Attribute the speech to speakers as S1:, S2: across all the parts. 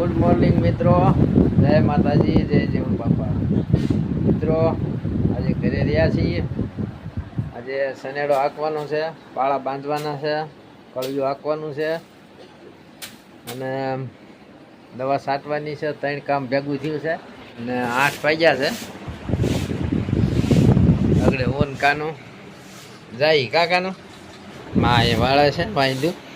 S1: Good morning મિત્રો. જય માતાજી, જય જીવન બાપા. મિત્રો, આજે ઘરે રહ્યા છીએ. આજે સનેડો હાંકવાનો છે, પાળા બાંધવાના છે, કળિયું હાંકવાનું છે. અને દવા સાટવાની છે, ત્રણ કામ ભેગું થયું છે. અને આઠ વાગ્યા છે. આગળ ઓન કાનું. જાય કાકાનું. માં એ વાળે છે વાંધ્યું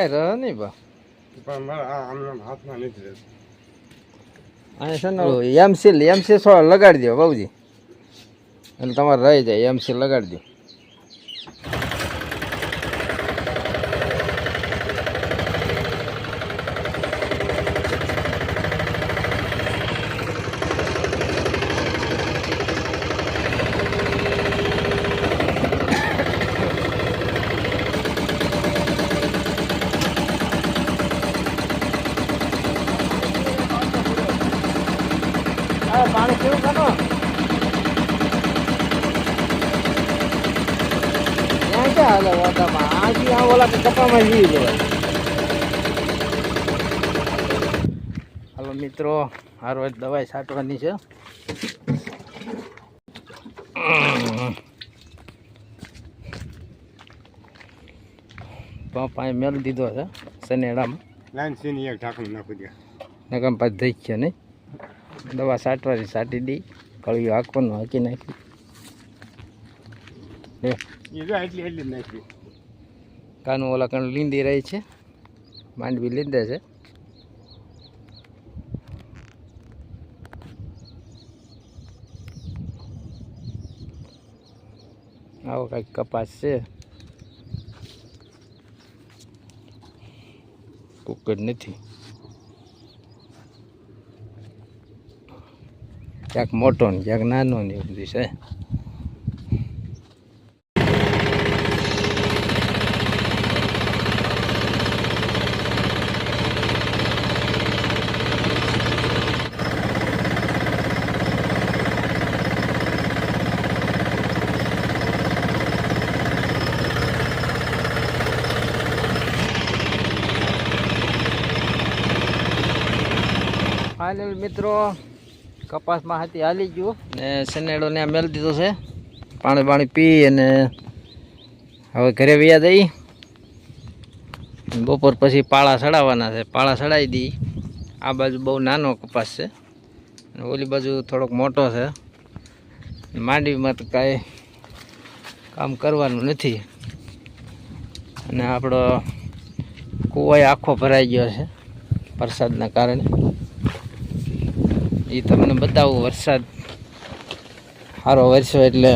S1: કઈ રહે નહીં બા.
S2: પણ મારા આ આમનામ હાથમાં નથી રહેતું.
S1: અને છે ને એમસીલ એમસી સો લગાડી દો બાબુજી એટલે તમારે રહી જાય એમસી લગાડી દો પાણી કેવું ત્યાં ક્યાં હાલે વાતામાં આથી આ ઓલા કપામાં જીવી જવાય હાલો મિત્રો આ રોજ દવાઈ છાંટવાની છે. પંપ અહીં મેળ દીધો છે સનેડામાં
S2: લાઈન સીની એક ઢાંકણ નાખી દે.
S1: નકમ પાછ દઈ છે નહીં. દવા સાટવાની સાટી દઈ કળિયું હાંકવાનું હાંકી નાખી. લે.
S2: એટલી એટલી નાખી.
S1: કાનું ઓલા કણ લીંદી રહી છે માંડવી લીંદે છે. આવો કંઈક કપાસ છે. કુકર નથી. ક્યાંક મોટો ને ક્યાંક નાનો ને એવું બધું છે. મિત્રો કપાસમાં હતી હાલી ગયું. ને સનેડો ને મેળ દીધો છે. પાણી પાણી પી અને હવે ઘરે વ્યા દઈ બપોર પછી પાળા ચડાવવાના છે. પાળા ચડાવી દઈ આ બાજુ બહુ નાનો કપાસ છે. ઓલી બાજુ થોડોક મોટો છે. માંડવીમાં તો કાંઈ કામ કરવાનું નથી. અને આપણો કૂવાય આખો ભરાઈ ગયો છે. વરસાદના કારણે. એ તમને બતાવું, વરસાદ સારો વરસ્યો એટલે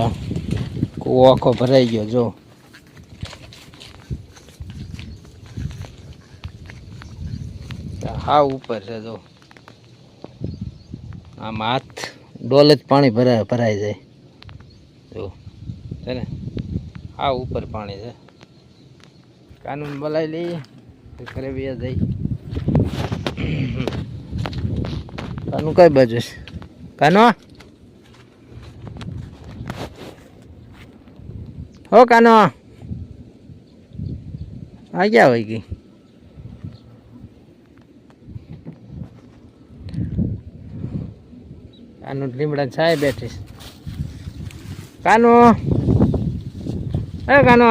S1: કૂવો આખો ભરાઈ ગયો, જો. હા, ઉપર છે, જો. આમ હાથ ડોલ જ પાણી ભરાય ભરાઈ જાય. જો, છે ને? હા, ઉપર પાણી છે. કાનૂન બોલાવી લઈએ ઘરે બીજા જઈ કાનું કઈ બાજુ છે? કાનો? હો કાનો. આ ક્યાં હોય ગઈ? કાનું લીમડા છાય બેઠી. કાનો. હે કાનો.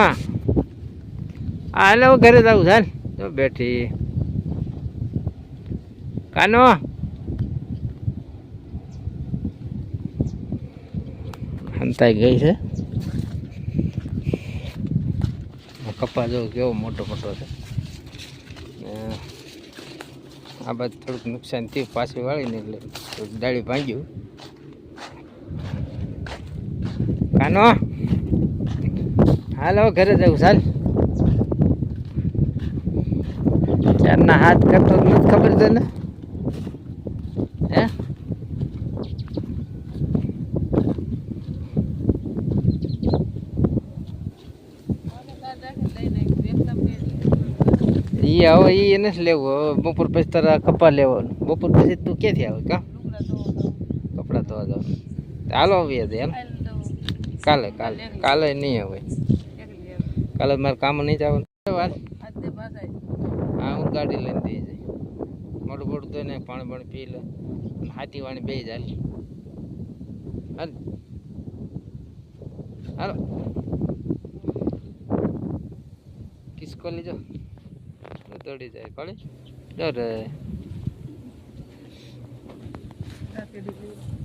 S1: આ હું ઘરે જાઉં ચાલ બેઠી. કાનો. હંતાઈ ગઈ છે. કપા જો કેવો મોટો મોટો છે. આ બાજુ થોડુંક નુકસાન થયું પાછી વાળીને એટલે થોડુંક ડાળી ભાંગ્યું. કાનો? હાલો ઘરે જવું ચાલ. ચારના હાથ કરતો નથી ખબર છે ને હે ઈ હવે એ નથી લેવું. હવે બપોર પછી તારા કપા લેવાનું. બપોર પછી તું ક્યાંથી આવે કા? કપડાં ધોવા જાવ. હાલો આવીએ એમ કાલે કાલે. કાલે નહીં આવે. કાલે મારે કામ નહીં જવાનું. હા, હું ગાડી લઈને દઈ જાય મોટું મોટું તો ને પાણી પાણી પી લે. હાથી વાણી બે જાય. હાલ. હાલો. કિસકો લીજો દોડી જાય કોળી ડર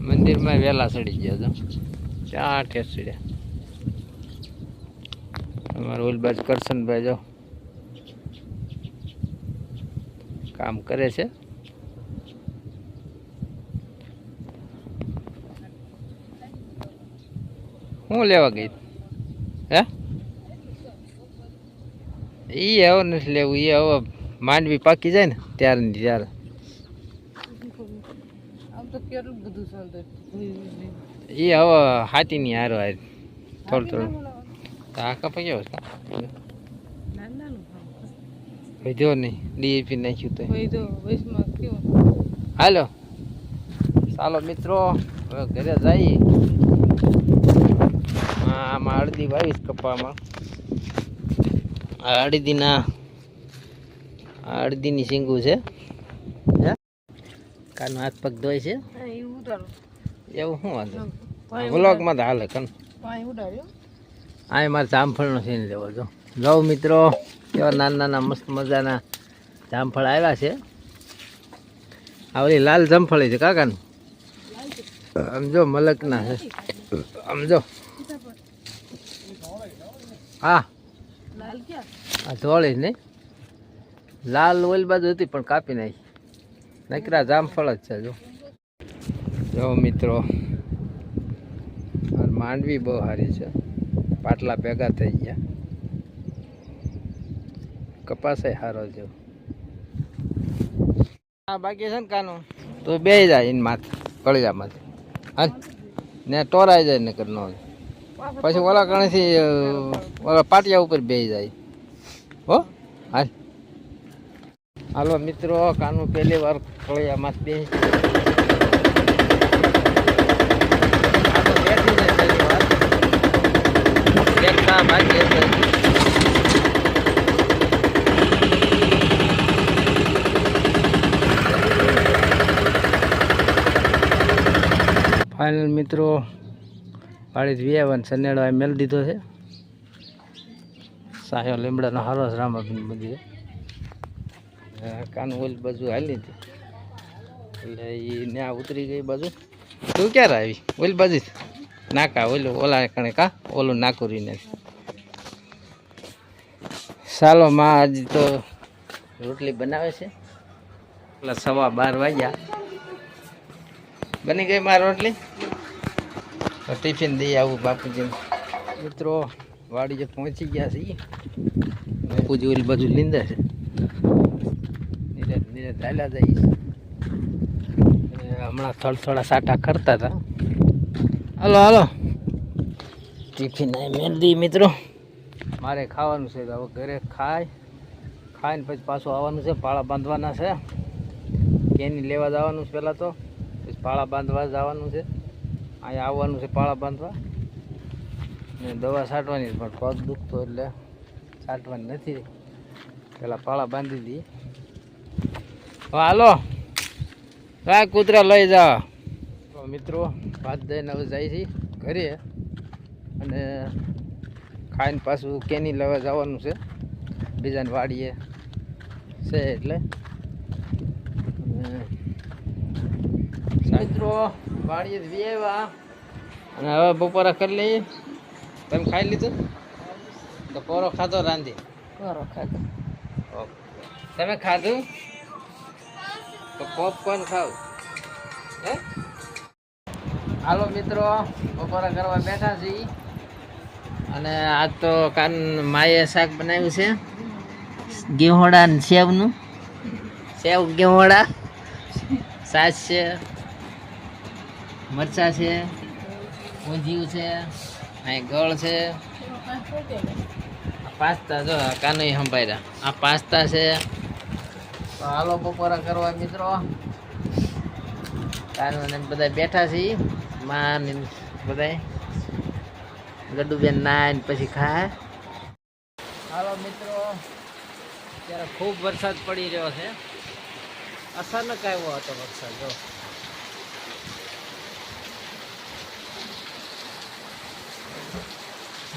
S1: મંદિરમાં વહેલા ચડી ગયા તો ત્યાં ઠેસ ચડ્યા. અમારો ઓલબાજ કરશનભાઈ જો કામ કરે છે. હું લેવા ગઈ? હે? ઈ હવે નથી લેવું એ હવે માંડવી પાકી જાય ને ત્યારે ને ત્યારે. એ હવે હાથીની હારો હાર. થોડું થોડું. આ કપાઈ ગયો વધ્યો નહીં. ડીએપી નાખ્યું તો. હાલો. ચાલો મિત્રો હવે ઘરે જઈએ. આમાં અડધી વાવીશ કપામાં. આ અડદીના આ અડદીની શીંગું છે. હે? કાનો હાથ પગ ધોય છે. એવું શું વાંધો? વ્લોગમાં તો હાલે કન. આ મારે જામફળનો સીન લેવો છો લવ મિત્રો એવા નાના નાના મસ્ત મજાના જામફળ આવ્યા છે. આ ઓલી લાલ જામફળી છે કાકાનું? સમજો મલકના છે. સમજો હા. આ ધોળી નહીં લાલ ઓઇલ બાજુ હતી પણ કાપી નાખી. નકરા જામફળ જ છે જો. જો મિત્રો માંડવી બહુ સારી છે. પાટલા ભેગા થઈ ગયા. કપાસે સારો છે. હા બાકી છે ને કાનો? તો બે જાય એને માથે કળિયામાંથી હા ને ટોરાઈ જાય ને કર નો પછી ઓલા કણથી ઓલા પાટિયા ઉપર બે જાય. હાલ. હાલો મિત્રો, કાનું પહેલી વાર કળિયામાં બે દેખતા ફાઇનલ મિત્રો પાડી વ્યાવન સનેડો આ મેળ દીધો છે. સાહેબ લીમડાનો હારો છે મંદિર કાનું ઓલી બાજુ હાલી હતી. એટલે એ ત્યાં ઉતરી ગઈ બાજુ. તું ક્યારે આવી? ઓલ બાજુ? નાકા, ઓલું, ઓલા કણે કા? ઓલું નાકુરીને. ચાલો માં આજ તો રોટલી બનાવે છે. એટલે સવા બાર વાગ્યા. બની ગઈ મારી રોટલી? ટિફિન દઈ આવું બાપુજી મિત્રો વાડી જે પહોંચી ગયા છીએ, બાપુજી ઓલી બાજુ લીંદા છે. નીરે નીરે ચાલ્યા અને હમણાં થોડા થોડા સાટા કરતા હતા. હાલો હાલો. ટિફિન મહેંદી મિત્રો. મારે ખાવાનું છે હવે ઘરે ખાય. ખાઈને પછી પાછું આવવાનું છે, પાળા બાંધવાના છે. કેની લેવા જવાનું છે પહેલાં તો, પછી પાળા બાંધવા જવાનું છે. અહીંયા આવવાનું છે પાળા બાંધવા. ને દવા છાંટવાની પણ પગ દુખતો એટલે છાંટવાની નથી. પેલા પાળા બાંધી દી. હાલો. હા કૂતરા લઈ જાઓ. મિત્રો, ભાત દઈને હવે જાય છે ઘરે. અને ખાઈને પાછું કેની લેવા જવાનું છે. બીજાને વાડીએ છે એટલે. મિત્રો, વાડીએ આવ્યા અને હવે બપોરા કરી લઈએ. તમે ખાઈ લીધું? તો પોરો ખાધો રાંધી.
S3: કોરો ખાધો.
S1: ઓકે. તમે ખાધું? તો પોપકોર્ન ખાવ હે? હાલો મિત્રો બપોરા કરવા બેઠા છીએ. અને આજ તો કાન માએ શાક બનાવ્યું છે. ગેહોડા ને સેવનું. સેવ ગેહોડા. સાસ છે મરચા છે ઊંધિયું છે. અહીં ગળ છે. પાસ્તા જો કાનો સંભાળ્યા આ પાસ્તા છે. તો હાલો બપોરા કરવા મિત્રો. તારું અને બધા બેઠા છે માં બધા ગડુબેન નાય પછી ખાય. હાલો મિત્રો. અત્યારે ખૂબ વરસાદ પડી રહ્યો છે. અચાનક આવ્યો હતો વરસાદ, જો.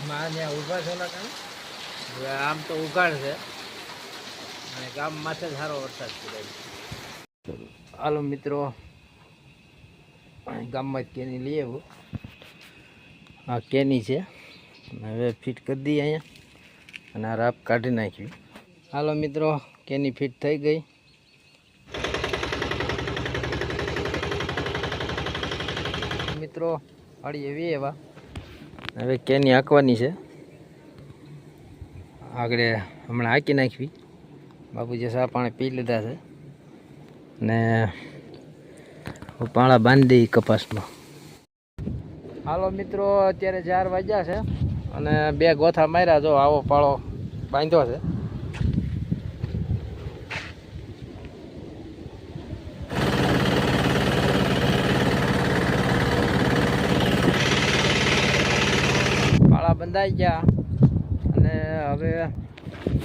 S1: માં ત્યાં ઊભા છો ના હવે આમ તો ઉઘાડ છે. અને ગામ માથે સારો વરસાદ પડે છે. હાલો મિત્રો ગામમાં જ કેની લઈ આવું. આ કેની છે. હવે ફિટ કરી દઈએ અહીંયા. અને આ રાપ કાઢી નાખ્યું. હાલો મિત્રો કેની ફિટ થઈ ગઈ. મિત્રો વાળી એવી એવા હવે કેની હાંકવાની છે? આગળ હમણાં હાંકી નાખવી. બાપુજી સા પાણી પી લીધા છે. ને પાણા બાંધી દઈ કપાસમાં. હાલો મિત્રો, અત્યારે ચાર વાગ્યા છે અને બે ગોથા માર્યા જો આવો પાળો બાંધ્યો છે પાળા બંધાઈ ગયા અને હવે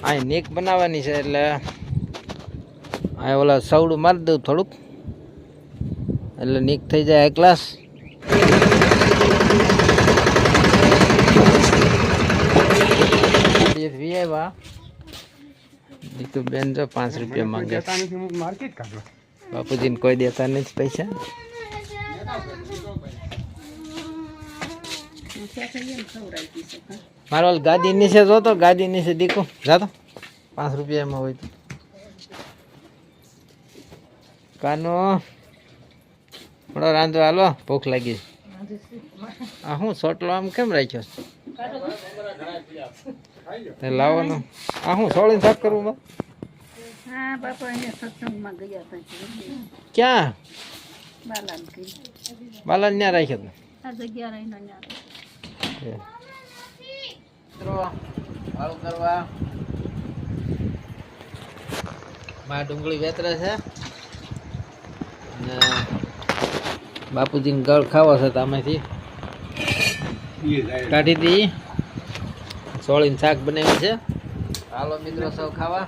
S1: અહીં નેક બનાવવાની છે એટલે અહીં ઓલા સવડું મારી દઉં થોડુંક. એટલે નીક થઈ જાય ક્લાસ વીઆઈવા દીકુ બેન જો પાંચ રૂપિયા માંગે. બાપુજીને કોઈ દેતા નથી પૈસા. મારો ગાદી નીચે જોતો, ગાદી નીચે દીકુ. જાતો. પાંચ રૂપિયા એમાં હોય તો. કાનો. થોડો રાંધો હાલો. ભૂખ લાગી આ હું સોટલો આમ કેમ રાખ્યો લાવવાનો. આ હું સોળીને સાફ કરવું ક્યાં?
S3: બાલાન
S1: ત્યાં રાખ્યો
S3: આ જગ્યા
S1: વાળું કરવા માં ડુંગળી વેતરે છે. અને બાપુજીને ગળ ખાવો છે તો આમાંથી કાઢી દી. સોળીને શાક બનાવી છે. હાલો મિત્રો, સૌ ખાવા.